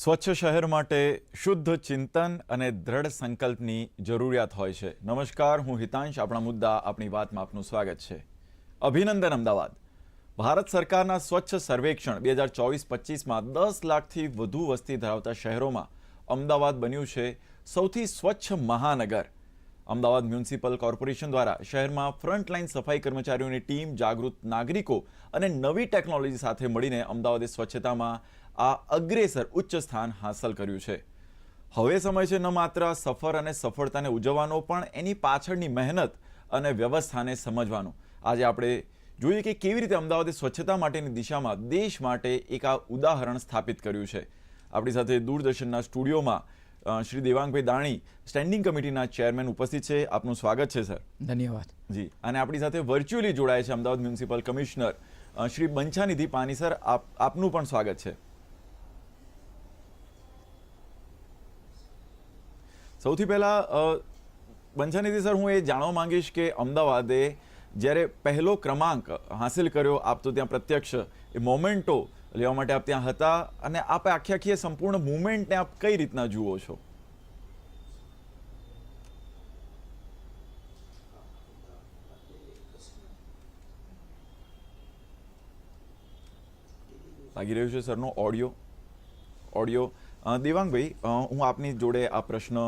સ્વચ્છ શહેર માટે શુદ્ધ ચિંતન અને દ્રઢ સંકલ્પની જરૂરિયાત હોય છે. નમસ્કાર, હું હિતાંશ. આપણા મુદ્દા, આપણી વાતમાં આપનું સ્વાગત છે. અભિનંદન, અમદાવાદ. ભારત સરકારના સ્વચ્છ સર્વેક્ષણ બે હજાર ચોવીસ પચીસમાં દસ લાખથી વધુ વસ્તી ધરાવતા શહેરોમાં અમદાવાદ બન્યું છે સૌથી સ્વચ્છ મહાનગર. અમદાવાદ મ્યુનિસિપલ કોર્પોરેશન દ્વારા શહેરમાં ફ્રન્ટલાઇન સફાઈ કર્મચારીઓની ટીમ, જાગૃત નાગરિકો અને નવી ટેકનોલોજી સાથે મળીને અમદાવાદે સ્વચ્છતામાં આ અગ્રેસર ઉચ્ચ સ્થાન હાંસલ કર્યું છે. હવે સમય છે ન માત્ર સફર અને સફળતાને ઉજવવાનો પણ એની પાછળની મહેનત અને વ્યવસ્થાને સમજવાનો. આજે આપણે જોઈએ કે કેવી રીતે અમદાવાદે સ્વચ્છતા માટેની દિશામાં દેશ માટે એક આ ઉદાહરણ સ્થાપિત કર્યું છે. આપણી સાથે દૂરદર્શનના સ્ટુડિયોમાં શ્રી દેવાંગભાઈ દાણી સ્ટેન્ડિંગ કમિટીના ચેરમેન ઉપસ્થિત છે. આપનું સ્વાગત છે સર. ધન્યવાદ. જી. અને આપણી સાથે વર્ચ્યુઅલી જોડાય છે Ahmedabad municipal commissioner Shri Banchhanidhi Pani sir. આપ આપનું પણ સ્વાગત છે. સૌથી પહેલાં બંછાનિધિ સર, હું એ જાણવા માંગીશ કે અમદાવાદે જ્યારે પહેલો ક્રમાંક હાંસિલ કર્યો, આપ તો ત્યાં પ્રત્યક્ષ એ મોમેન્ટો લેવા માટે આપ ત્યાં હતા અને આપ આખી આખી સંપૂર્ણ મુવમેન્ટને આપ કઈ રીતના જુઓ છો? લાગી રહ્યું છે સરનો ઓડિયો ઓડિયો દેવાંગભાઈ હું આપની જોડે આ પ્રશ્ન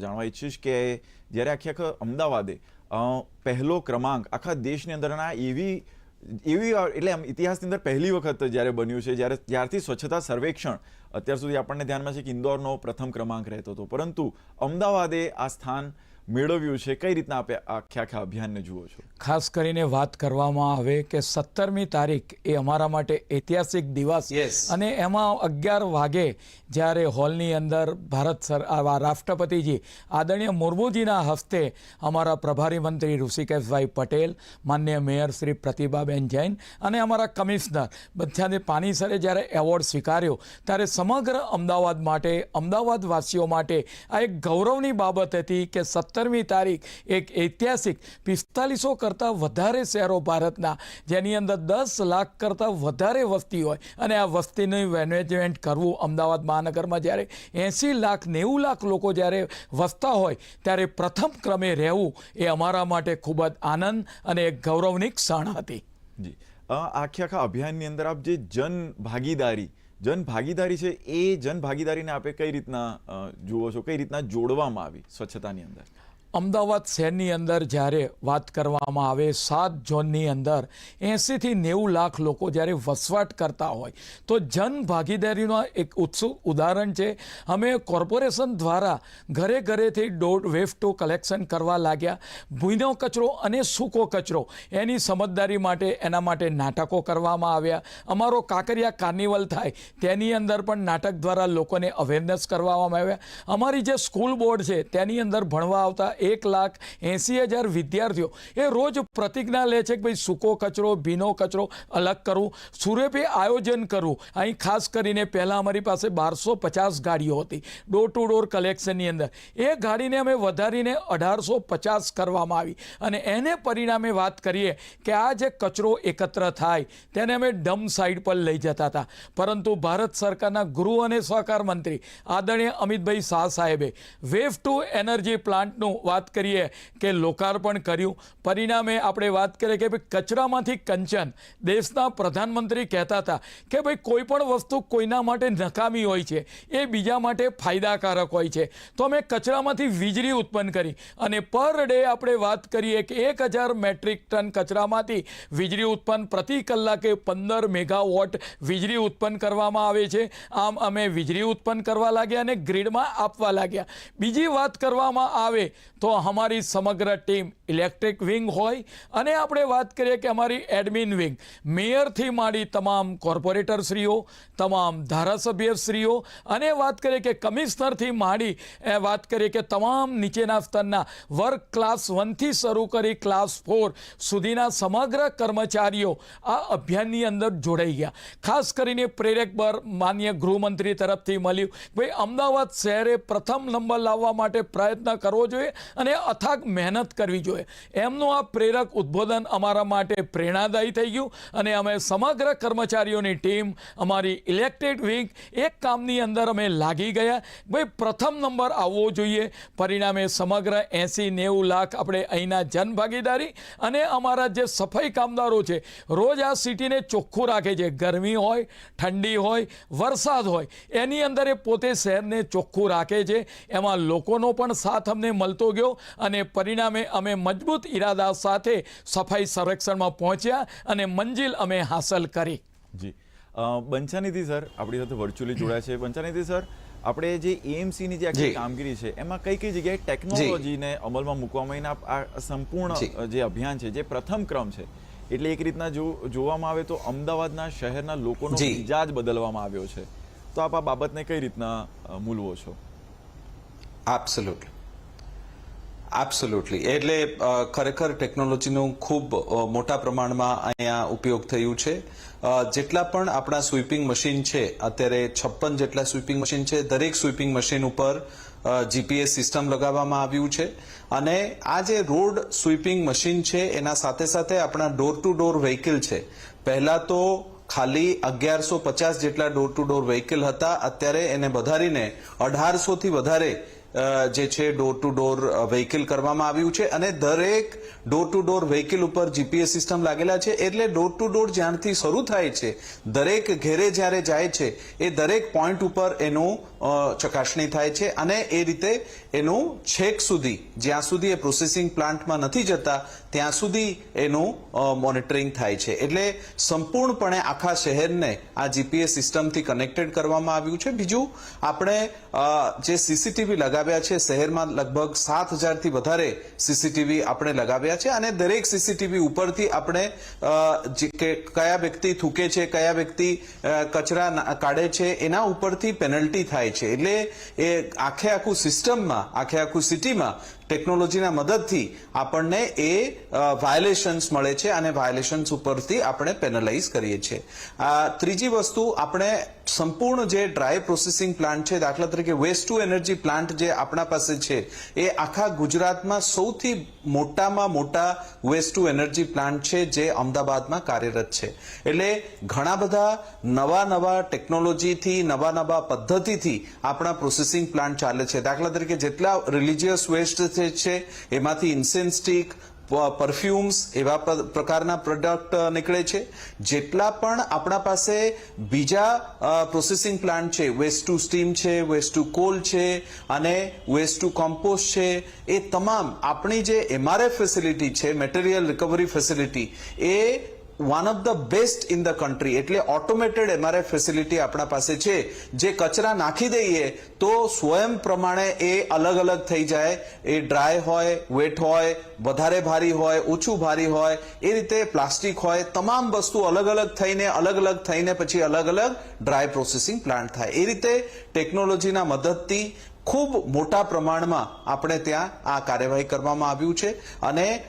જાણવા ઈચ્છીશ કે જ્યારે આખી આખા અમદાવાદે પહેલો ક્રમાંક આખા દેશની અંદરના એવી એવી, એટલે ઇતિહાસની અંદર પહેલી વખત જ્યારે બન્યું છે, જ્યારે જ્યારથી સ્વચ્છતા સર્વેક્ષણ અત્યાર સુધી આપણને ધ્યાનમાં છે કે ઇન્દોરનો પ્રથમ ક્રમાંક રહેતો હતો. પરંતુ અમદાવાદે આ સ્થાન મેળવ્યું છે? કઈ રીતના આપે આખે આખા અભિયાનને જુઓ છો? ખાસ કરીને વાત કરવામાં આવે કે સત્તરમી તારીખ એ અમારા માટે ઐતિહાસિક દિવસ. અને એમાં અગિયાર વાગે જ્યારે હોલની અંદર ભારત સર આવા રાષ્ટ્રપતિજી આદરણીય મુર્મુજીના હસ્તે અમારા પ્રભારી મંત્રી ઋષિકેશભાઈ પટેલ માન્ય મેયર શ્રી પ્રતિભાબેન જૈન અને અમારા કમિશનર બધાને પાનીસરે જ્યારે એવોર્ડ સ્વીકાર્યો ત્યારે સમગ્ર અમદાવાદ માટે અમદાવાદવાસીઓ માટે આ એક ગૌરવની બાબત હતી કે સત્તરમી તારીખ એક ઐતિહાસિક પિસ્તાલીસો કરતાં વધારે શહેરો ભારતના, જેની અંદર દસ લાખ કરતાં વધારે વસ્તી હોય. અને આ વસ્તીનું મેનેજમેન્ટ કરવું અમદાવાદ મહાનગરમાં જ્યારે એંસી લાખ, નેવું લાખ લોકો જ્યારે વસતા હોય, ત્યારે પ્રથમ ક્રમે રહેવું એ અમારા માટે ખૂબ જ આનંદ અને એક ગૌરવની ક્ષણ હતી. જી. આખી આખે અભિયાનની અંદર આપ જે જન ભાગીદારી જન ભાગીદારી છે એ જન ભાગીદારીને આપે કઈ રીતના જુઓ છો? કઈ રીતના જોડવામાં આવી સ્વચ્છતાની અંદર? અમદાવાદ શહેરની અંદર જ્યારે વાત કરવામાં આવે, સાત ઝોનની અંદર એંસીથી નેવું લાખ લોકો જ્યારે વસવાટ કરતા હોય, તો જન ભાગીદારીનું એક ઉત્સુક ઉદાહરણ છે. અમે કોર્પોરેશન દ્વારા ઘરે ઘરેથી ડોટ ટુ કલેક્શન કરવા લાગ્યા. ભૂઈનો કચરો અને સૂકો કચરો, એની સમજદારી માટે, એના માટે નાટકો કરવામાં આવ્યા. અમારો કાંકરિયા કાર્નિવલ થાય, તેની અંદર પણ નાટક દ્વારા લોકોને અવેરનેસ કરવામાં આવ્યા. અમારી જે સ્કૂલ બોર્ડ છે, તેની અંદર ભણવા આવતા એક લાખ એંસી હજાર વિદ્યાર્થીઓ. એ રોજ પ્રતિજ્ઞા લે છે કે ભાઈ સૂકો કચરો, ભીનો કચરો અલગ કરવું સુરભે આયોજન કરવું અહીં ખાસ કરીને પહેલાં અમારી પાસે બારસો પચાસ ગાડીઓ હતી ડોર ટુ ડોર કલેક્શનની અંદર. એ ગાડીને અમે વધારીને અઢારસો પચાસ કરવામાં આવી. અને એને પરિણામે વાત કરીએ કે આ જે કચરો એકત્ર થાય, તેને અમે ડમ સાઈડ પર લઈ જતા હતા. પરંતુ ભારત સરકારના ગૃહ અને સહકાર મંત્રી આદરણીય અમિતભાઈ શાહ સાહેબે વેવ ટુ એનર્જી પ્લાન્ટનું વાત કરીએ કે લોકાર્પણ કર્યું. પરિણામે આપણે વાત કરીએ કે ભાઈ કચરામાંથી કંચન દેશના પ્રધાનમંત્રી કહેતા હતા કે ભાઈ કોઈ પણ વસ્તુ કોઈના માટે નકામી હોય છે, એ બીજા માટે ફાયદાકારક હોય છે. તો અમે કચરામાંથી વીજળી ઉત્પન્ન કરી અને પર ડે આપણે વાત કરીએ કે એક હજાર મેટ્રિક ટન કચરામાંથી વીજળી ઉત્પન્ન પ્રતિ કલાકે પંદર મેગાવોટ વીજળી ઉત્પન્ન કરવામાં આવે છે. આમ અમે વીજળી ઉત્પન્ન કરવા લાગ્યા અને ગ્રીડમાં આપવા લાગ્યા. બીજી વાત કરવામાં આવે તો અમારી સમગ્ર ટીમ ઇલેક્ટ્રિક વિંગ હોય અને આપણે વાત કરીએ કે અમારી એડમિન વિંગ. મેયરથી માંડી તમામ કોર્પોરેટરશ્રીઓ, તમામ ધારાસભ્યશ્રીઓ અને વાત કરીએ કે કમિશનરથી માંડી વાત કરીએ કે તમામ નીચેના સ્તરના વર્ક ક્લાસ વનથી શરૂ કરી ક્લાસ ફોર સુધીના સમગ્ર કર્મચારીઓ આ અભિયાનની અંદર જોડાઈ ગયા. ખાસ કરીને પ્રેરક બર માન્ય ગૃહમંત્રી તરફથી મળ્યું ભાઈ, અમદાવાદ શહેરે પ્રથમ નંબર લાવવા માટે પ્રયત્ન કરવો જોઈએ. અને અથાગ મહેનત કરવી જોઈએ. એમનું આ પ્રેરક ઉદ્બોધન અમારા માટે પ્રેરણાદાયી થઈ ગયું અને અમે સમગ્ર કર્મચારીઓની ટીમ, અમારી ઇલેક્ટેડ વિંગ એક કામની અંદર અમે લાગી ગયા. ભાઈ, પ્રથમ નંબર આવવો જોઈએ. પરિણામે સમગ્ર એંસી નેવું લાખ આપણે અહીંના જનભાગીદારી અને અમારા જે સફાઈ કામદારો છે, રોજ આ સિટીને ચોખ્ખું રાખે છે. ગરમી હોય, ઠંડી હોય, વરસાદ હોય, એની અંદર એ પોતે શહેરને ચોખ્ખું રાખે છે. એમાં લોકોનો પણ સાથ અમને મળતો ગયો. અને પરિણામે અમે મજબૂત ઈરાદા સાથે સફાઈ સંરક્ષણમાં પહોંચ્યા અને મંજિલ અમે હાંસલ કરી. જી. બંછાનિધિ સર આપણી સાથે વર્ચ્યુઅલી જોડાયા છે. બંછાનિધિ સર આપણે જે એએમસીની જે આખી કામગીરી છે એમાં કઈ કઈ જગ્યાએ ટેકનોલોજીને અમલમાં મૂકવામાં આવીને આ સંપૂર્ણ જે. અભિયાન છે જે પ્રથમ ક્રમ છે એટલે એક રીતના જો જોવામાં આવે તો અમદાવાદના શહેરના લોકોનો. મિજાજ બદલવામાં આવ્યો છે. તો આપ આ બાબતને કઈ રીતના મૂલવો છો? એબ્સોલ્યુટલી એબ્સોલ્યુટલી એટલે ખરેખર ટેકનોલોજીનું ખૂબ મોટા પ્રમાણમાં અહીંયા ઉપયોગ થયું છે. જેટલા પણ આપણા સ્વીપિંગ મશીન છે, અત્યારે છપ્પન જેટલા સ્વીપિંગ મશીન છે, દરેક સ્વીપિંગ મશીન ઉપર જીપીએસ સિસ્ટમ લગાવવામાં આવ્યું છે. અને આ જે રોડ સ્વીપિંગ મશીન છે, એના સાથે સાથે આપણા ડોર ટુ ડોર વ્હીકલ છે. પહેલા તો ખાલી અગિયારસો પચાસ જેટલા ડોર ટુ ડોર વ્હીકલ હતા. અત્યારે એને વધારીને અઢારસો થી વધારે જે છે ડોર ટુ ડોર વ્હીકલ કરવામાં આવ્યું છે અને દરેક ડોર ટુ ડોર વ્હીકલ ઉપર જીપીએસ સિસ્ટમ લાગેલા છે એટલે ડોર ટુ ડોર જ્યારથી શરૂ થાય છે, દરેક ઘેરે જ્યારે જાય છે, એ દરેક પોઈન્ટ ઉપર એનું ચકાસણી થાય છે અને એ રીતે એનું છેક સુધી, જ્યાં સુધી એ પ્રોસેસિંગ પ્લાન્ટમાં નથી જતા ત્યાં સુધી એનું મોનિટરિંગ થાય છે. એટલે સંપૂર્ણપણે આખા શહેરને આ જીપીએસ સિસ્ટમથી કનેક્ટેડ કરવામાં આવ્યું છે. બીજું, આપણે જે સીસીટીવી લગાવ્યા છે, શહેરમાં લગભગ સાત હજારથી વધારે સીસીટીવી આપણે લગાવ્યા છે અને દરેક સીસીટીવી ઉપરથી આપણે કયા વ્યક્તિ થૂકે છે, કયા વ્યક્તિ કચરા કાઢે છે, એના ઉપરથી પેનલ્ટી થાય છે. એટલે એ આખે આખું સિસ્ટમમાં આખે આખું સિટીમાં ટેકનોલોજીના મદદથી આપણને એ વાયોલેશન્સ મળે છે અને વાયોલેશન્સ ઉપરથી આપણે પેનલાઇઝ કરીએ છીએ. ત્રીજી વસ્તુ આપણે સંપૂર્ણ જે ડ્રાય પ્રોસેસિંગ પ્લાન્ટ છે, દાખલા તરીકે વેસ્ટ ટુ એનર્જી પ્લાન્ટ જે આપણા પાસે છે, એ આખા ગુજરાતમાં સૌથી મોટામાં મોટા વેસ્ટ ટુ એનર્જી પ્લાન્ટ છે, જે અમદાવાદમાં કાર્યરત છે. એટલે ઘણા બધા નવા નવા ટેકનોલોજીથી નવા નવા પદ્ધતિથી આપણા પ્રોસેસિંગ પ્લાન્ટ ચાલે છે. દાખલા તરીકે જેટલા રિલિજિયસ વેસ્ટ છે, એમાંથી ઇન્સેન્સ સ્ટીક પરફ્યુમ્સ એવા પ્રકારના પ્રોડક્ટ નીકળે છે. જેટલા પણ આપણા પાસે બીજા પ્રોસેસિંગ પ્લાન્ટ છે વેસ્ટ ટુ સ્ટીમ છે વેસ્ટ ટુ કોલ છે અને વેસ્ટ ટુ કોમ્પોસ્ટ છે, એ તમામ આપણી જે એમઆરએફ ફેસિલિટી છે material recovery facility A one of the best in the country એટલે ઓટોમેટેડ એમઆરએફ ફેસિલિટી આપણા પાસે છે. જે કચરા નાખી દઈએ તો સ્વયં પ્રમાણે એ અલગ અલગ થઈ જાય. એ ડ્રાય હોય વેટ હોય, વધારે ભારી હોય, ઓછું ભારી હોય, એ રીતે પ્લાસ્ટિક હોય, તમામ વસ્તુ અલગ અલગ થઈને, અલગ અલગ થઈને પછી અલગ અલગ ડ્રાય પ્રોસેસિંગ પ્લાન્ટ થાય. એ રીતે ટેકનોલોજીના મદદથી ખૂબ મોટા પ્રમાણમાં આપણે ત્યાં આ કાર્યવાહી કરવામાં આવ્યું છે. અને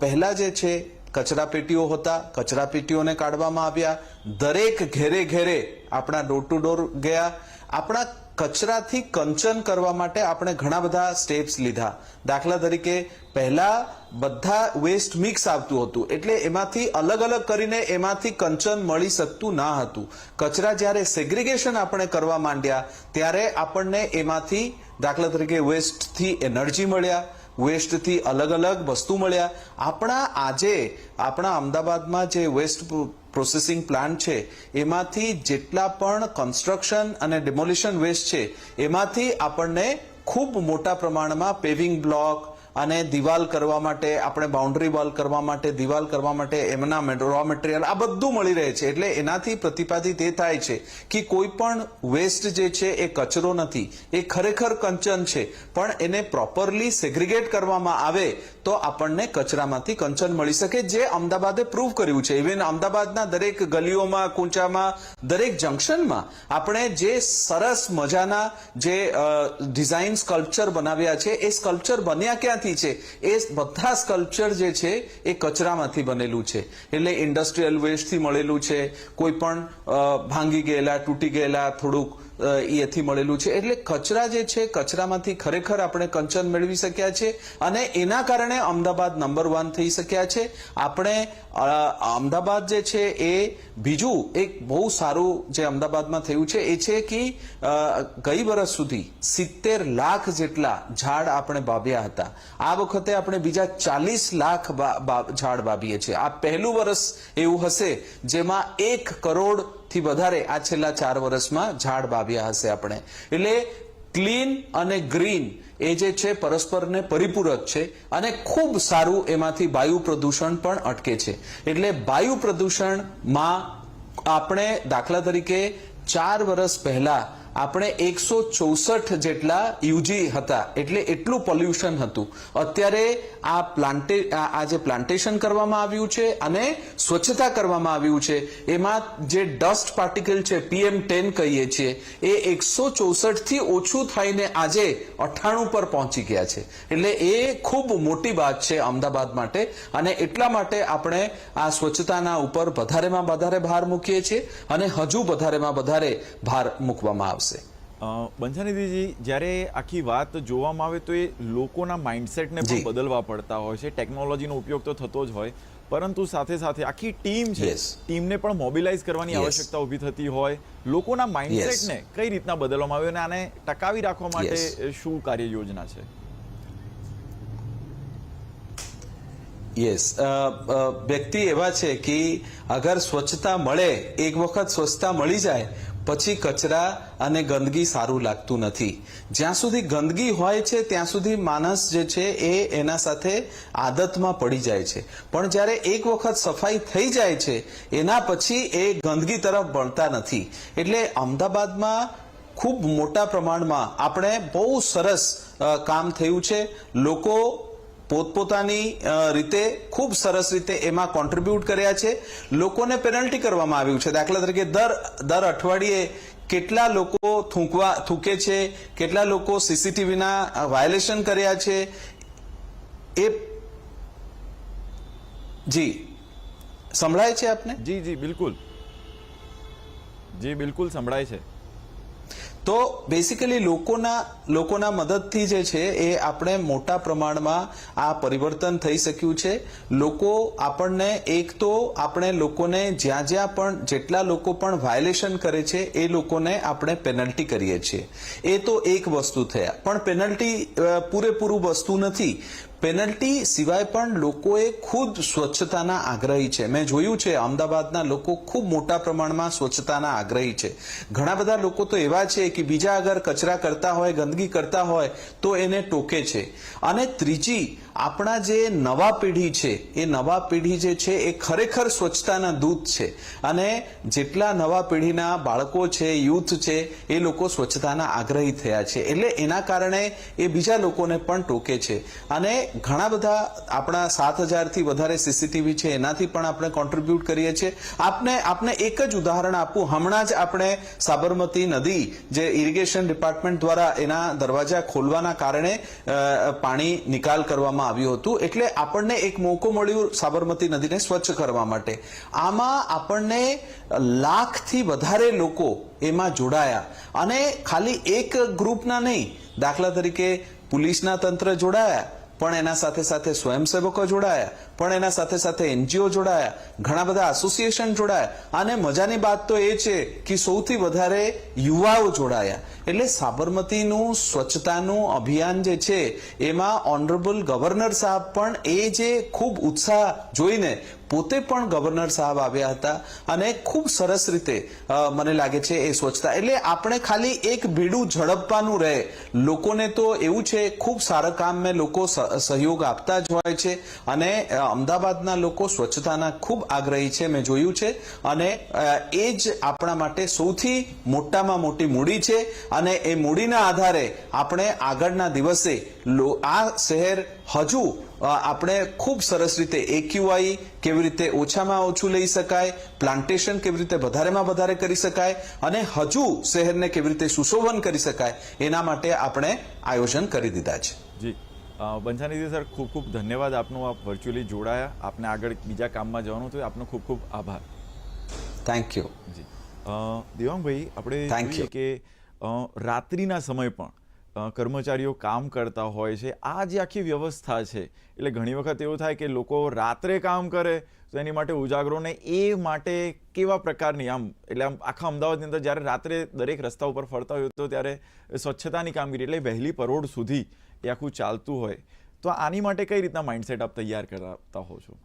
પહેલાં જે છે કચરા પેટીઓ હતા, કચરા પેટીઓને કાઢવામાં આવ્યા. દરેક ઘેરે ઘેરે આપણા ડોર ટુ ડોર ગયા. આપણા કચરાથી કંચન કરવા માટે આપણે ઘણા બધા સ્ટેપ્સ લીધા. દાખલા તરીકે, પહેલા બધા વેસ્ટ મિક્સ આવતું હતું, એટલે એમાંથી અલગ અલગ કરીને એમાંથી કંચન મળી શકતું ના હતું. કચરા જ્યારે સેગ્રિગેશન આપણે કરવા માંડ્યા, ત્યારે આપણને એમાંથી દાખલા તરીકે વેસ્ટથી એનર્જી મળ્યા. વેસ્ટથી અલગ અલગ વસ્તુ મળ્યા. આપણા આજે, આપણા અમદાવાદમાં જે વેસ્ટ પ્રોસેસિંગ પ્લાન્ટ છે, એમાંથી જેટલા પણ કન્સ્ટ્રક્શન અને ડિમોલિશન વેસ્ટ છે, એમાંથી આપણને ખૂબ મોટા પ્રમાણમાં પેવિંગ બ્લોક અને દિવાલ કરવા માટે, આપણે બાઉન્ડ્રી વોલ કરવા માટે, દિવાલ કરવા માટે એમના રો મટીરિયલ આ બધું મળી રહે છે. એટલે એનાથી પ્રતિપાદિત એ થાય છે કે કોઈ પણ વેસ્ટ જે છે એ કચરો નથી. એ ખરેખર કંચન છે. પણ એને પ્રોપરલી સેગ્રીગેટ કરવામાં આવે તો આપણને કચરામાંથી કંચન મળી શકે, જે અમદાવાદે પ્રૂવ કર્યું છે. ઇવન અમદાવાદના દરેક ગલીઓમાં, કૂંચામાં, દરેક જંકશનમાં આપણે જે સરસ મજાના જે ડિઝાઇન સ્કલ્પચર બનાવ્યા છે, એ સ્કલ્પચર બન્યા ક્યાંથી છે. એ બધા સ્કલ્પચર જે છે, એ કચરામાંથી બનેલું છે. એટલે ઇન્ડસ્ટ્રીયલ વેસ્ટથી મળેલું છે. કોઈ પણ ભાંગી ગયેલા, તૂટી ગયેલા, થોડુંક એથી મળેલું છે. એટલે કચરા જે છે, કચરામાંથી ખરેખર આપણે કંચન મેળવી શક્યા છે અને એના કારણે અમદાવાદ નંબર વન થઈ શક્યા છે. આપણે અમદાવાદ જે છે એ બીજું એક બહુ સારું જે અમદાવાદમાં થયું છે એ છે કે ગઈ વર્ષ સુધી સિત્તેર લાખ જેટલા ઝાડ આપણે વાવ્યા હતા. આ વખતે આપણે બીજા ચાલીસ લાખ ઝાડ વાવીએ છીએ. આ પહેલું વર્ષ એવું હશે જેમાં એક કરોડ થી વધારે આ છેલ્લા ચાર વર્ષમાં ઝાડ વાવ્યા હશે આપણે. એટલે ક્લીન અને ગ્રીન એ જે છે પરસ્પરને પરિપૂરક છે અને ખૂબ સારું એમાંથી વાયુ પ્રદૂષણ પણ અટકે છે. એટલે વાયુ પ્રદૂષણમાં આપણે દાખલા તરીકે ચાર વર્ષ પહેલા આપણે એકસો ચોસઠ જેટલા યુજી હતા, એટલે એટલું પોલ્યુશન હતું. અત્યારે આ પ્લાન્ટે આ જે પ્લાન્ટેશન કરવામાં આવ્યું છે અને સ્વચ્છતા કરવામાં આવ્યું છે, એમાં જે ડસ્ટ પાર્ટિકલ છે પીએમ ટેન કહીએ છીએ, એ એકસો ચોસઠથી ઓછું થઈને આજે અઠ્ઠાણું પર પહોંચી ગયા છે. એટલે એ ખૂબ મોટી વાત છે અમદાવાદ માટે, અને એટલા માટે આપણે આ સ્વચ્છતાના ઉપર વધારેમાં વધારે ભાર મૂકીએ છીએ, અને હજુ વધારેમાં વધારે ભાર મૂકવામાં આવશે? અ, બંછાનિધિજી જ્યારે આખી વાત જોવામાં આવે તો એ લોકોના માઇન્ડસેટને પણ બદલવા પડતા હોય છે. ટેકનોલોજીનો ઉપયોગ તો થતો જ હોય. પરંતુ સાથે સાથે આખી ટીમ છે ટીમને પણ મોબિલાઇઝ કરવાની આવશ્યકતા ઊભી થતી હોય. લોકોના માઇન્ડસેટને કઈ રીતના બદલવામાં આવ્યો અને આને ટકાવી રાખવા માટે શું કાર્ય યોજના છે યસ વ્યક્તિ એવા છે કે અગર સ્વચ્છતા મળે એક વખત સ્વચ્છતા મળી જાય પછી કચરા અને ગંદકી સારું લાગતું નથી. જ્યાં સુધી ગંદકી હોય છે, ત્યાં સુધી માણસ જે છે એ એના સાથે આદતમાં પડી જાય છે. પણ જ્યારે એક વખત સફાઈ થઈ જાય છે, એના પછી એ ગંદકી તરફ વળતા નથી. એટલે અમદાવાદમાં ખૂબ મોટા પ્રમાણમાં આપણે બહુ સરસ કામ થયું છે. લોકો પોતપોતાની રીતે, ખૂબ સરસ રીતે એમાં કોન્ટ્રીબ્યુટ કર્યા છે. લોકોને પેનલ્ટી કરવામાં આવ્યું છે. દાખલા તરીકે દર દર અઠવાડિયે કેટલા લોકો થૂંકવા, થૂકે છે, કેટલા લોકો સીસીટીવીના વાયોલેશન કર્યા છે. એ જી. સંભળાય છે આપને? જી જી, બિલકુલ. જી, બિલકુલ સંભળાય છે. તો બેસિકલી લોકોના લોકોના મદદથી જે છે એ આપણે મોટા પ્રમાણમાં આ પરિવર્તન થઈ શક્યું છે. લોકો આપણને એક તો આપણે લોકોને જ્યાં જ્યાં પણ, જેટલા લોકો પણ વાયોલેશન કરે છે, એ લોકોને આપણે પેનલ્ટી કરીએ છીએ. એ તો એક વસ્તુ થયા. પણ પેનલ્ટી પૂરેપૂરું વસ્તુ નથી. પેનલ્ટી સિવાય પણ લોકોએ ખુદ સ્વચ્છતાના આગ્રહી છે. મેં જોયું છે, અમદાવાદના લોકો ખૂબ મોટા પ્રમાણમાં સ્વચ્છતાના આગ્રહી છે. ઘણા બધા લોકો તો એવા છે કે બીજા અગર કચરા કરતા હોય, ગંદકી કરતા હોય, તો એને ટોકે છે. અને ત્રીજી, આપણા જે નવા પેઢી છે, એ નવા પેઢી જે છે, એ ખરેખર સ્વચ્છતાના દૂત છે. અને જેટલા નવા પેઢીના બાળકો છે, યુથ છે, એ લોકો સ્વચ્છતાના આગ્રહી થયા છે. એટલે એના કારણે એ બીજા લોકોને પણ ટોકે છે. અને ઘણા બધા આપણા સાત હજારથી વધારે સીસીટીવી છે, એનાથી પણ આપણે કોન્ટ્રીબ્યુટ કરીએ છીએ. આપને આપને એક જ ઉદાહરણ આપું. હમણાં જ આપણે સાબરમતી નદી જે ઇરિગેશન ડિપાર્ટમેન્ટ દ્વારા એના દરવાજા ખોલવાના કારણે પાણી નિકાલ કરવામાં આવ્યું હતું. એટલે આપણને એક મોકો મળ્યો સાબરમતી નદીને સ્વચ્છ કરવા માટે. આમાં આપણને લાખથી વધારે લોકો એમાં જોડાયા. અને ખાલી એક ગ્રુપના નહીં, દાખલા તરીકે પોલીસના તંત્ર જોડાયા પણ એના સાથે સાથે સ્વયંસેવકો જોડાયા, પણ એના સાથે સાથે એનજીઓ જોડાયા, ઘણા બધા એસોસિએશન જોડાયા. અને મજાની વાત તો એ છે કે સૌથી વધારે યુવાઓ જોડાયા. એટલે સાબરમતીનું સ્વચ્છતાનું અભિયાન જે છે, એમાં ઓનરેબલ ગવર્નર સાહેબ પણ એ જે ખૂબ ઉત્સાહ જોઈને પોતે પણ ગવર્નર સાહેબ આવ્યા હતા અને ખૂબ સરસ રીતે મને લાગે છે એ સ્વચ્છતા. એટલે આપણે ખાલી એક ભીડું ઝડપવાનું રહે. લોકોને તો એવું છે, ખૂબ સારા કામ મેં લોકો સહયોગ આપતા જ હોય છે અને અમદાવાદના લોકો સ્વચ્છતાના ખૂબ આગ્રહી છે, મેં જોયું છે. અને એ જ આપણા માટે સૌથી મોટામાં મોટી મૂડી છે અને એ મૂડીના આધારે આપણે આગળના દિવસે આ શહેર હજુ આપણે ખૂબ સરસ રીતે એક્યુઆઈ કેવી રીતે ઓછામાં ઓછું લઈ શકાય પ્લાન્ટેશન કેવી રીતે વધારેમાં વધારે કરી શકાય અને હજુ શહેરને કેવી રીતે સુશોભન કરી શકાય એના માટે આપણે આયોજન કરી દીધા છે. જી. બંછાનિધિ સર ખૂબ ખૂબ ધન્યવાદ. આપનું આપ વર્ચ્યુઅલી જોડાયા. આપને આગળ બીજા કામમાં જવાનું હતું. આપનો ખૂબ ખૂબ આભાર. થેન્ક યુ જી. દેવાંગભાઈ આપણે જોઈએ કે રાત્રિના સમય પણ કર્મચારીઓ કામ કરતા હોય છે. આ જે આખી વ્યવસ્થા છે, એટલે ઘણી વખત એવું થાય કે લોકો રાત્રે કામ કરે, તો એની માટે ઉજાગરો ને એ માટે કેવા પ્રકારની આમ, એટલે આમ આખા અમદાવાદની અંદર જ્યારે રાત્રે દરેક રસ્તા ઉપર ફરતા હોય તો ત્યારે સ્વચ્છતાની કામગીરી, એટલે વહેલી પરોઢ સુધી એ આખું ચાલતું હોય. તો આની માટે કઈ રીતના માઇન્ડસેટ આપ તૈયાર કરાવતા હો છો?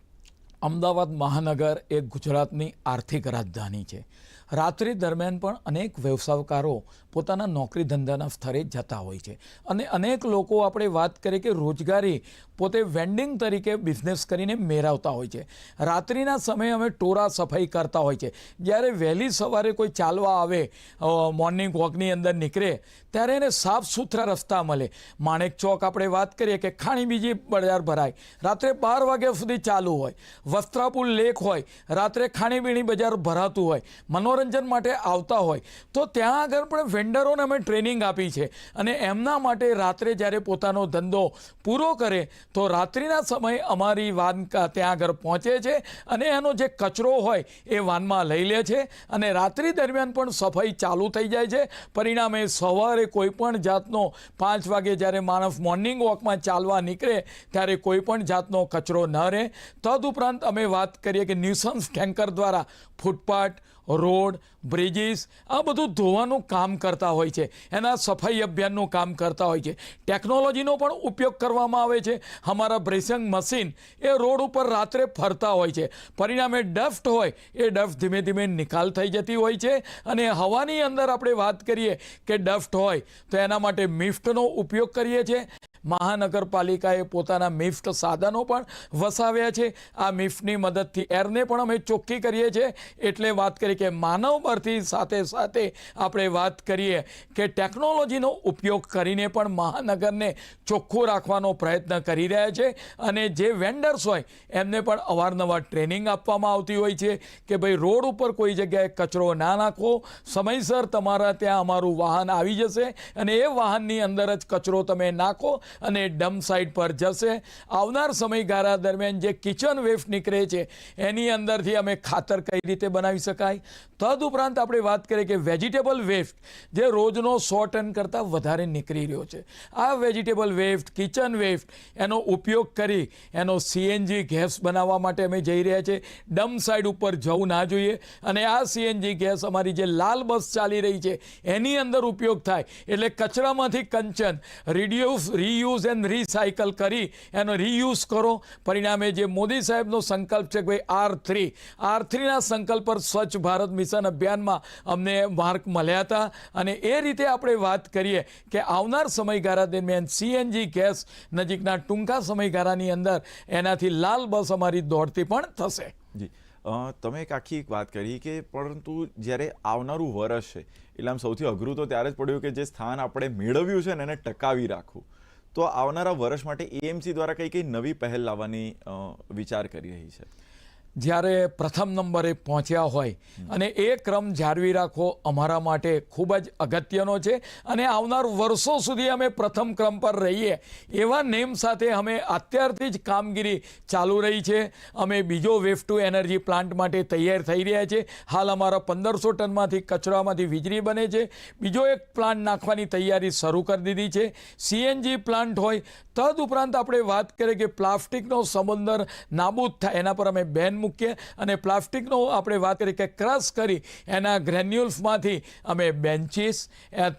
અમદાવાદ મહાનગર એ ગુજરાતની આર્થિક રાજધાની છે. રાત્રિ દરમિયાન પણ અનેક વ્યવસાયકારો પોતાના નોકરી ધંધાના સ્થળે જતા હોય છે. અને અનેક લોકો આપણે વાત કરીએ કે રોજગારી પોતે વેન્ડિંગ તરીકે બિઝનેસ કરીને મેળવતા હોય છે. રાત્રિના સમયે અમે ટોરા સફાઈ કરતા હોય છે. જ્યારે વહેલી સવારે કોઈ ચાલવા આવે મોર્નિંગ વોકની અંદર નીકળે, ત્યારે એને સાફ સુથરા રસ્તા મળે. માણેક ચોક આપણે વાત કરીએ કે ખાણી બીજી બજાર ભરાય. રાત્રે બાર વાગ્યા સુધી ચાલુ હોય. વસ્ત્રાપુર લેક હોય. રાત્રે ખાણીપીણી બજાર ભરાતું હોય. મનોરંજન માટે આવતા હોય. તો ત્યાં આગળ પણ વેન્ડરોને અમે ટ્રેનિંગ આપી છે. અને એમના માટે રાત્રે જ્યારે પોતાનો ધંધો પૂરો કરે, તો રાત્રિના સમયે અમારી વાન ત્યાં આગળ પહોંચે છે અને એનો જે કચરો હોય એ વાનમાં લઈ લે છે અને રાત્રિ દરમિયાન પણ સફાઈ ચાલુ થઈ જાય છે. પરિણામે સવારે કોઈપણ જાતનો પાંચ વાગે જ્યારે માણસ મોર્નિંગ વોકમાં ચાલવા નીકળે, ત્યારે કોઈપણ જાતનો કચરો ન રહે. તદુપરાંત અમે વાત કરીએ કે ન્યુસન્સ ટેન્કર દ્વારા ફૂટપાથ રોડ બ્રિજીસ આ બધું ધોવાનું કામ કરતા હોય છે. એના સફાઈ અભિયાનનું કામ કરતા હોય છે. ટેકનોલોજીનો પણ ઉપયોગ કરવામાં આવે છે. અમારા બ્રેસિંગ મશીન એ રોડ ઉપર રાત્રે ફરતા હોય છે. પરિણામે ડફ્ટ હોય, એ ડફ્ટ ધીમે ધીમે નિકાલ થઈ જતી હોય છે. અને હવાની અંદર આપણે વાત કરીએ કે ડફ્ટ હોય, તો એના માટે મિફ્ટનો ઉપયોગ કરીએ છીએ. મહાનગરપાલિકાએ પોતાના મિફ્ટ સાધનો પણ વસાવ્યા છે. આ મિફ્ટની મદદથી એરને પણ અમે ચોખ્ખી કરીએ છીએ. એટલે વાત કરીએ કે માનવ બળથી સાથે સાથે આપણે વાત કરીએ કે ટેકનોલોજીનો ઉપયોગ કરીને પણ મહાનગરને ચોખ્ખું રાખવાનો પ્રયત્ન કરી રહ્યા છે અને જે વેન્ડર્સ હોય એમને પણ અવારનવાર ટ્રેનિંગ આપવામાં આવતી હોય છે કે ભાઈ રોડ ઉપર કોઈ જગ્યાએ કચરો ના નાખો, સમયસર તમારા ત્યાં અમારું વાહન આવી જશે અને એ વાહનની અંદર જ કચરો તમે નાખો અને ડમ્પ સાઇટ પર જશે. આવનાર સમયગાળા દરમિયાન જે કિચન વેસ્ટ નીકળે છે, એની અંદરથી અમે ખાતર કઈ રીતે બનાવી શકાય? તદઉપરાંત આપણે વાત કરીએ કે વેજીટેબલ વેસ્ટ જે રોજનો સો ટન કરતાં વધારે નીકળી રહ્યો છે. આ વેજીટેબલ વેસ્ટ કિચન વેસ્ટ એનો ઉપયોગ કરી એનો સીએનજી ગેસ બનાવવા માટે અમે જઈ રહ્યા છીએ ડમ સાઇડ ઉપર જવું ના જોઈએ. અને આ સીએનજી ગેસ અમારી જે લાલ બસ ચાલી રહી છે, એની અંદર ઉપયોગ થાય. એટલે કચરામાંથી કંચન, રિડ્યુસ રીયુઝ એન્ડ રિસાયકલ કરી એનો રીયુઝ કરો. પરિણામે જે મોદી સાહેબનો સંકલ્પ છે કે ભાઈ આર થ્રી આર થ્રીના સંકલ્પ પર સ્વચ્છ ભારત મિશન અભિયાનમાં અમને માર્ક મળ્યા હતા. અને એ રીતે આપણે વાત કરીએ કે આવનાર સમયગાળા દરમિયાન સીએનજી ગેસ નજીકના ટૂંકા સમયગાળાની અંદર એનાથી લાલ બસ અમારી દોડતી પણ થશે. જી. તમે એક આખી એક વાત કરી કે પરંતુ જ્યારે આવનારું વર્ષ છે, એટલે આમ સૌથી અઘરું તો ત્યારે જ પડ્યું કે જે સ્થાન આપણે મેળવ્યું છે ને એને ટકાવી રાખવું. તો આવનારા વર્ષ માટે એએમસી દ્વારા કઈ કઈ નવી પહેલ લાવવાની વિચાર કરી રહી છે? જ્યારે પ્રથમ નંબરે પહોંચ્યા હોય. અને એ ક્રમ જાળવી રાખવો અમારા માટે ખૂબ જ અગત્યનો છે. અને આવનાર વર્ષો સુધી અમે પ્રથમ ક્રમ પર રહીએ, એવા નેમ સાથે અમે અત્યારથી જ કામગીરી ચાલુ રહી છે. અમે બીજો વેફ ટુ એનર્જી પ્લાન્ટ માટે તૈયાર થઈ રહ્યા છે. હાલ અમારા પંદરસો ટનમાંથી કચરામાંથી વીજળી બને છે. બીજો એક પ્લાન્ટ નાખવાની તૈયારી શરૂ કરી દીધી છે. સીએનજી પ્લાન્ટ હોય તદ ઉપરાંત આપણે વાત કરીએ કે પ્લાસ્ટિકનો સમંદર નાબૂદ થાય. એના પર અમે બેન મૂકીએ અને પ્લાસ્ટિકનો આપણે વાત કરીએ કે ક્રશ કરી એના ગ્રેન્યુલ્સમાંથી અમે બેન્ચીસ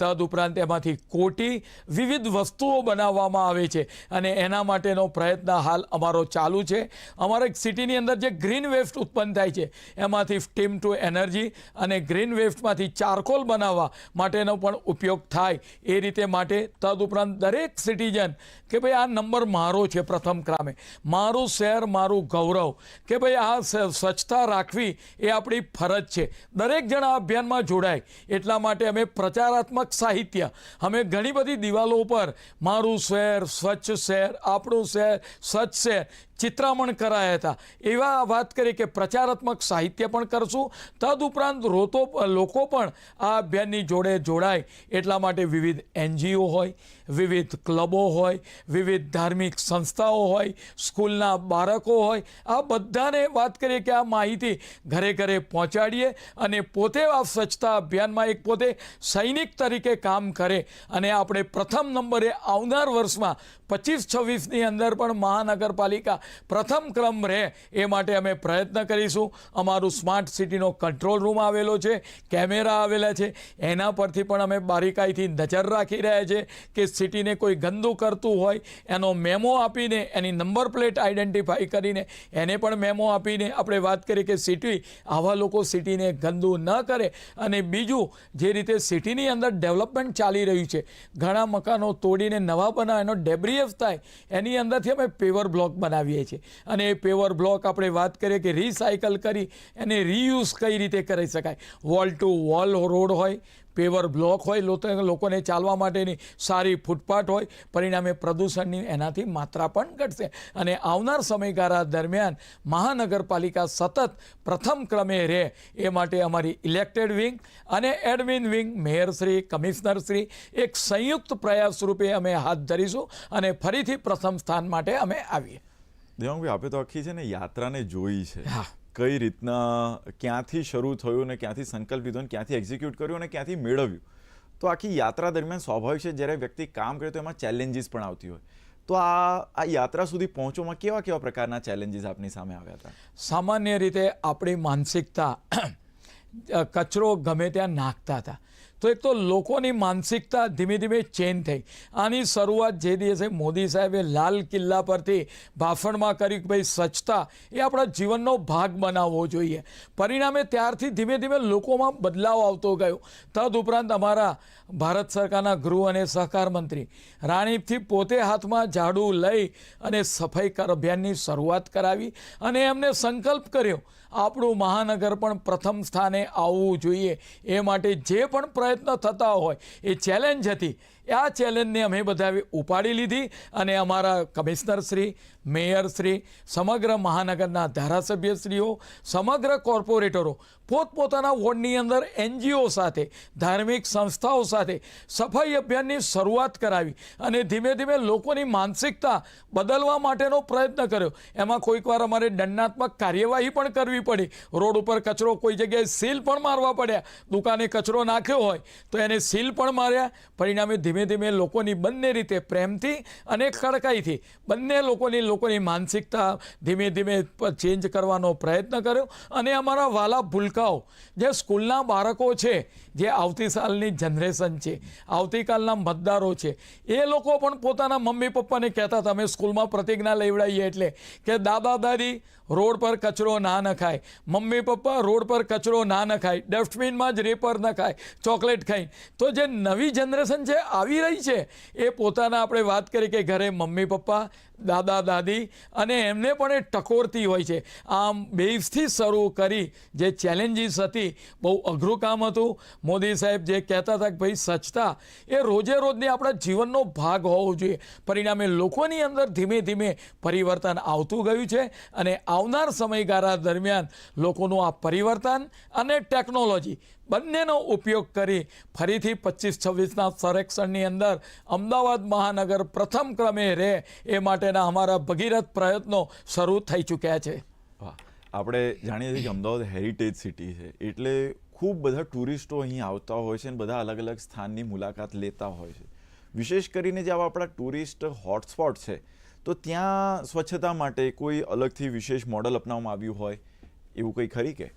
તદ ઉપરાંત એમાંથી કોટી, વિવિધ વસ્તુઓ બનાવવામાં આવે છે. અને એના માટેનો પ્રયત્ન હાલ અમારો ચાલુ છે. અમારે સિટીની અંદર જે ગ્રીન વેસ્ટ ઉત્પન્ન થાય છે, એમાંથી સ્ટીમ ટુ એનર્જી અને ગ્રીન વેસ્ટમાંથી ચારકોલ બનાવવા માટેનો પણ ઉપયોગ થાય. એ રીતે માટે તદ ઉપરાંત દરેક સિટીઝન કે ભાઈ, આ નંબર મારો છે પ્રથમ ક્રમે. મારું શહેર, મારું ગૌરવ કે ભાઈ, આ સ્વચ્છતા રાખવી એ આપણી ફરજ છે. દરેક જણ આ અભિયાનમાં જોડાય. એટલા માટે અમે પ્રચારાત્મક સાહિત્ય, અમે ઘણી બધી દિવાલો ઉપર મારું શહેર, સ્વચ્છ શહેર, આપણું શહેર, સ્વચ્છ શહેર ચિત્રામણ કરાયા હતા. એવા વાત કરી કે પ્રચારાત્મક સાહિત્ય પણ કરશું. તદઉપરાંત રોતો, લોકો પણ આ અભિયાનની જોડે જોડાય. એટલા માટે વિવિધ એનજીઓ હોય, વિવિધ ક્લબો હોય વિવિધ ધાર્મિક સંસ્થાઓ હોય, સ્કૂલના બાળકો હોય, આ બધાને વાત કરીએ કે આ માહિતી ઘરે ઘરે પહોંચાડીએ અને પોતે આ સ્વચ્છતા અભિયાનમાં એક પોતે સૈનિક તરીકે કામ કરે. અને આપણે પ્રથમ નંબરે આવનાર વર્ષમાં પચીસ છવ્વીસની અંદર પણ મહાનગરપાલિકા પ્રથમ ક્રમ રહે એ માટે અમે પ્રયત્ન કરીશું. અમારું સ્માર્ટ સિટીનો કંટ્રોલ રૂમ આવેલો છે, કેમેરા આવેલા છે, એના પરથી પણ અમે બારીકાઈથી નજર રાખી રહ્યા છે કે સિટીને કોઈ ગંદુ કરતું હોય એનો મેમો આપીને, એની નંબર પ્લેટ આઈડેન્ટિફાઈ કરીને, એને પણ મેમો આપીને આપણે વાત કરીએ કે સિટી આવા લોકો સિટીને ગંદુ ન કરે. અને બીજું, જે રીતે સિટીની અંદર ડેવલપમેન્ટ ચાલી રહ્યું છે, ઘણા મકાનો તોડીને નવા બનાવે, એનો ડેબ્રીએફ થાય, એની અંદરથી અમે પેવર બ્લોક બનાવીએ છીએ. અને એ પેવર બ્લોક આપણે વાત કરીએ કે રિસાયકલ કરી, એને રીયુઝ કઈ રીતે કરી શકાય? વોલ ટુ વોલ રોડ હોય પેવર બ્લોક હોય લોકો- લોકોને ચાલવા માટેની સારી ફૂટપાથ હોય પરિણામે પ્રદૂષણની એનાથી માત્રા પણ ઘટશે. અને આવનાર સમયગાળા દરમિયાન મહાનગરપાલિકા સતત પ્રથમ ક્રમે રહે એ માટે અમારી ઇલેક્ટેડ વિંગ અને એડમિન વિંગ મેયરશ્રી કમિશનરશ્રી એક સંયુક્ત પ્રયાસ રૂપે અમે હાથ ધરીશું અને ફરીથી પ્રથમ સ્થાન માટે અમે આવીએ. દેવાંગભાઈ આપે તો આખી છે ને યાત્રાને જોઈ છે. હા. કઈ રીતના ક્યાંથી શરૂ થયું ને ક્યાંથી સંકલ્પ લીધો ને ક્યાંથી એક્ઝિક્યુટ કર્યું અને ક્યાંથી મેળવ્યું? તો આખી યાત્રા દરમિયાન સ્વાભાવિક છે, જ્યારે વ્યક્તિ કામ કરે તો એમાં ચેલેન્જીસ પણ આવતી હોય. તો આ આ યાત્રા સુધી પહોંચવામાં કેવા કેવા પ્રકારના ચેલેન્જીસ આપની સામે આવ્યા હતા? સામાન્ય રીતે આપણી માનસિકતા કચરો ગમે ત્યાં નાખતા હતા. તો એક તો લોકોની માનસિકતા ધીમે ધીમે ચેન્જ થઈ. આની શરૂઆત જે દિવસે મોદી સાહેબે લાલ કિલ્લા પરથી ભાષણમાં કરી કે ભાઈ સ્વચ્છતા એ આપણા જીવનનો ભાગ બનાવવો જોઈએ. પરિણામે ત્યારથી ધીમે ધીમે લોકોમાં બદલાવ આવતો ગયો. તદુપરાંત અમારા ભારત સરકારના ગૃહ અને સહકાર મંત્રી રાણીપથી પોતે હાથમાં ઝાડુ લઈ અને સફાઈ અભિયાનની શરૂઆત કરાવી અને એમને સંકલ્પ કર્યો આપણું મહાનગર પણ પ્રથમ સ્થાને આવવું જોઈએ. એ માટે જે પણ પ્રયત્ન થતા હોય એ ચેલેન્જ હતી. આ ચેલેન્જને અમે બધાએ ઉપાડી લીધી અને અમારા કમિશનરશ્રી મેયરશ્રી સમગ્ર મહાનગરના ધારાસભ્યશ્રીઓ, સમગ્ર કોર્પોરેટરો, પોતપોતાના વોર્ડની અંદર એનજીઓ સાથે, ધાર્મિક સંસ્થાઓ સાથે સફાઈ અભિયાનની શરૂઆત કરાવી અને ધીમે ધીમે લોકોની માનસિકતા બદલવા માટેનો પ્રયત્ન કર્યો. એમાં કોઈકવાર અમારે દંડાત્મક કાર્યવાહી પણ કરવી પડી. રોડ ઉપર કચરો કોઈ જગ્યાએ સીલ પણ મારવા પડ્યા. દુકાને કચરો નાખ્યો હોય તો એને સીલ પણ માર્યા. પરિણામે ધીમે ધીમે લોકોની બંને રીતે પ્રેમથી અને કડકાઈથી બંને લોકોની લોકોની માનસિકતા ધીમે ધીમે ચેન્જ કરવાનો પ્રયત્ન કર્યો. અને અમારા વાલા ભૂલકાઓ, જે સ્કૂલના બાળકો છે, જે આવતી સાલની જનરેશન છે, આવતીકાલના મતદારો છે, એ લોકો પણ પોતાના મમ્મી પપ્પાને કહેતા હતા, અમે સ્કૂલમાં પ્રતિજ્ઞા લેવડાવીએ એટલે કે દાદા દાદી, રોડ પર કચરો ના નખાય. મમ્મી પપ્પા, રોડ પર કચરો ના નખાય. ડસ્ટબિનમાં જ રેપર નખાય. ચોકલેટ ખાઈ. તો જે નવી જનરેશન છે આવી રહી છે, એ પોતાના આપણે વાત કરી કે ઘરે મમ્મી પપ્પા દાદા, દાદી અને એમને પણ એ ટકોરતી હોય છે. આમ બેઝથી શરૂ કરી જે ચેલેન્જીસ હતી, બહુ અઘરું કામ હતું. મોદી સાહેબ જે કહેતા હતા કે ભાઈ, સ્વચ્છતા એ રોજે રોજની આપણા જીવનનો ભાગ હોવો જોઈએ. પરિણામે લોકોની અંદર ધીમે ધીમે પરિવર્તન આવતું ગયું છે અને આવનાર સમયગાળા દરમિયાન લોકોનું આ પરિવર્તન અને ટેકનોલોજી બંનેનો ઉપયોગ કરી ફરીથી પચીસ છવ્વીસના સંરક્ષણની અંદર અમદાવાદ મહાનગર પ્રથમ ક્રમે રહે એ માટેના અમારા ભગીરથ પ્રયત્નો શરૂ થઈ ચૂક્યા છે. આપણે જાણીએ છીએ કે અમદાવાદ હેરિટેજ સિટી છે. એટલે ખૂબ બધા ટુરિસ્ટો અહીં આવતા હોય છે અને બધા અલગ અલગ સ્થાનની મુલાકાત લેતા હોય છે. વિશેષ કરીને જે આવા આપણા ટુરિસ્ટ હોટસ્પોટ છે, તો ત્યાં સ્વચ્છતા માટે કોઈ અલગથી વિશેષ મોડલ અપનાવવામાં આવ્યું હોય? એવું કંઈ ખરી કે?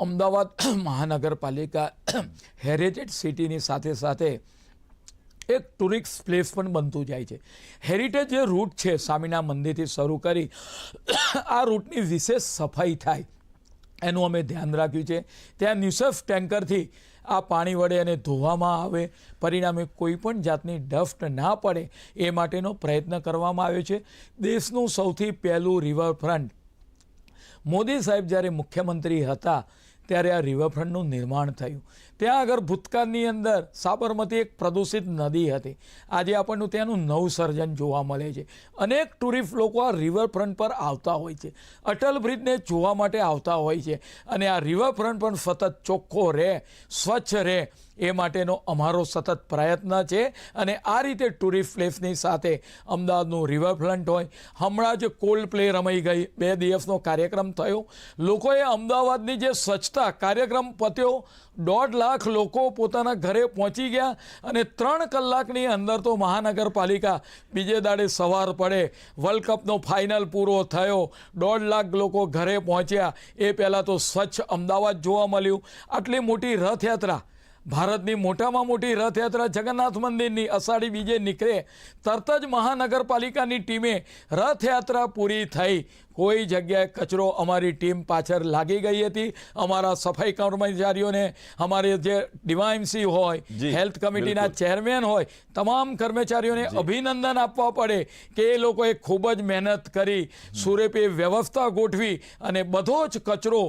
અમદાવાદ મહાનગરપાલિકા હેરિટેજ સિટીની સાથે સાથે એક ટુરિસ્ટ પ્લેસ પણ બનતું જાય છે. હેરિટેજ જે રૂટ છે, સ્વામિના મંદિરથી શરૂ કરી આ રૂટની વિશેષ સફાઈ થાય, એનું અમે ધ્યાન રાખ્યું છે. ત્યાં ન્યુસેફ ટેન્કરથી આ પાણી વડે એને ધોવામાં આવે, પરિણામે કોઈ પણ જાતની ડફ્ટ ના પડે, એ માટેનો પ્રયત્ન કરવામાં આવ્યો છે. દેશનું સૌથી પહેલું રિવરફ્રન્ટ મોદી સાહેબ જ્યારે મુખ્યમંત્રી હતા ત્યારે આ રિવરફ્રન્ટનું નિર્માણ થયું. ત્યાં આગળ ભૂતકાળની અંદર સાબરમતી એક પ્રદૂષિત નદી હતી. આજે આપણને ત્યાંનું નવસર્જન જોવા મળે છે. અનેક ટુરિસ્ટ લોકો આ રિવરફ્રન્ટ પર આવતા હોય છે. અટલ બ્રિજને જોવા માટે આવતા હોય છે. અને આ રિવરફ્રન્ટ પણ સતત ચોખ્ખો રહે, સ્વચ્છ રહે, એ માટેનો અમારો સતત પ્રયત્ન છે. અને આ રીતે ટુરિસ્ટ પ્લેસની સાથે અમદાવાદનું રિવરફ્રન્ટ હોય. હમણાં જ કોલ્ડ પ્લે રમાઈ ગઈ. બે દિવસનો કાર્યક્રમ થયો. લોકોએ અમદાવાદની જે સ્વચ્છતા કાર્યક્રમ પત્યો, દોઢ લાખ લોકો પોતાના ઘરે પહોંચી ગયા અને ત્રણ કલાકની અંદર તો મહાનગરપાલિકા બીજે દાડે સવાર પડે. વર્લ્ડ કપનો ફાઇનલ પૂરો થયો. દોઢ લાખ લોકો ઘરે પહોંચ્યા. એ પહેલાં તો સ્વચ્છ અમદાવાદ જોવા મળ્યું. આટલી મોટી રથયાત્રા. ભારતની મોટામાં મોટી રથયાત્રા જગન્નાથ મંદિરની અષાઢી બીજે નીકળે. તરત જ મહાનગરપાલિકાની ટીમે રથયાત્રા પૂરી થઈ. કોઈ જગ્યાએ કચરો અમારી ટીમ પાછળ લાગી ગઈ હતી. અમારા સફાઈ કર્મચારીઓને અમારે જે ડીવાયમસી હોય હેલ્થ કમિટીના ચેરમેન હોય તમામ કર્મચારીઓને અભિનંદન આપવા પડે કે એ લોકોએ ખૂબ જ મહેનત કરી સુરેપે વ્યવસ્થા ગોઠવી અને બધો જ કચરો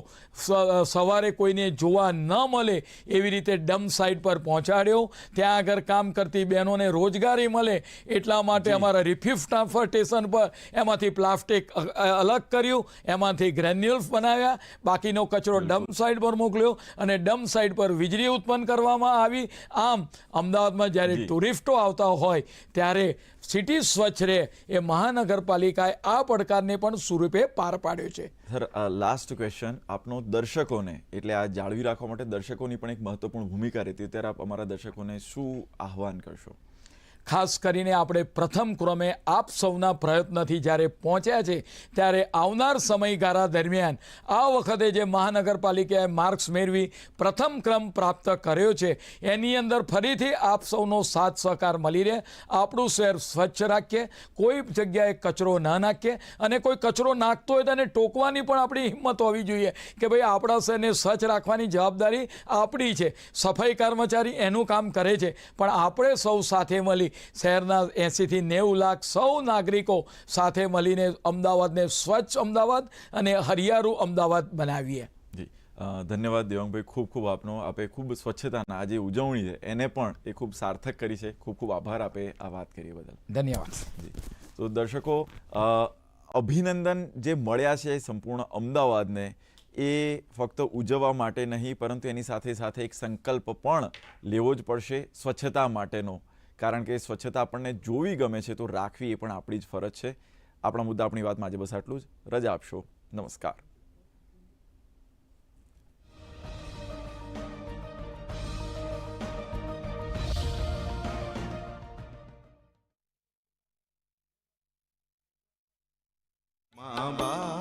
સવારે કોઈને જોવા ન મળે એવી રીતે ડમ્પ સાઇટ પર પહોંચાડ્યો. ત્યાં આગળ કામ કરતી બહેનોને રોજગારી મળે એટલા માટે અમારા રિફ્યુઝ ટ્રાન્સપોર્ટેશન પર એમાંથી પ્લાસ્ટિક અ- અ- અલગ કર્યું. એમાંથી ગ્રેન્યુલ્સ બનાવ્યા. બાકીનો કચરો ડમ્પ સાઇડ પર મોકલ્યો અને ડમ્પ સાઇડ પર વીજળી ઉત્પન્ન કરવામાં આવી. આમ અમદાવાદમાં જ્યારે ટુરિસ્ટો આવતા હોય ત્યારે સિટી સ્વચ્છ રહે એ મહાનગરપાલિકાએ આ પડકારને પણ સુરૂપે પાર પાડ્યો છે. સર લાસ્ટ ક્વેશ્ચન આપનો દર્શકોને એટલે આ જાળવી રાખવા માટે દર્શકોની પણ એક મહત્વપૂર્ણ ભૂમિકા રહેતી ત્યારે આપ અમારા દર્શકોને શું આહવાન કરશો? ખાસ કરીને આપણે પ્રથમ ક્રમે આપ સૌના પ્રયત્નથી જ્યારે પહોંચ્યા છે, ત્યારે આવનાર સમયગાળા દરમિયાન આ વખતે જે મહાનગરપાલિકાએ માર્ક્સ મેળવી પ્રથમ ક્રમ પ્રાપ્ત કર્યો છે, એની અંદર ફરીથી આપ સૌનો સાથ સહકાર મળી રહે. આપણું શહેર સ્વચ્છ રાખીએ, કોઈ જગ્યાએ કચરો ના નાખીએ અને કોઈ કચરો નાખતો હોય તેને ટોકવાની પણ આપણી હિંમત હોવી જોઈએ કે ભાઈ આપણા શહેરને સ્વચ્છ રાખવાની જવાબદારી આપણી છે. સફાઈ કર્મચારી એનું કામ કરે છે, પણ આપણે સૌ સાથે મળી શહેરના એંસીથી નેવું લાખ સૌ નાગરિકો સાથે મળીને અમદાવાદને સ્વચ્છ અમદાવાદ અને હરિયાળું અમદાવાદ બનાવીએ. જી. ધન્યવાદ દેવાંગભાઈ. ખૂબ ખૂબ આપનો. આપે ખૂબ સ્વચ્છતાના આ જે ઉજવણી છે એને પણ એ ખૂબ સાર્થક કરી છે. ખૂબ ખૂબ આભાર આપે આ વાત કરી બદલ. ધન્યવાદ. જી. તો દર્શકો અભિનંદન જે મળ્યા છે સંપૂર્ણ અમદાવાદને એ ફક્ત ઉજવવા માટે નહીં પરંતુ એની સાથે સાથે એક સંકલ્પ પણ લેવો જ પડશે સ્વચ્છતા માટેનો. કારણ કે સ્વચ્છતા આપણને જોવી ગમે છે, તો રાખવી એ પણ આપણી જ ફરજ છે. આપણા મુદ્દા આપણી વાતમાં આજે બસ આટલું જ. રજા આપશો. નમસ્કાર. મા બા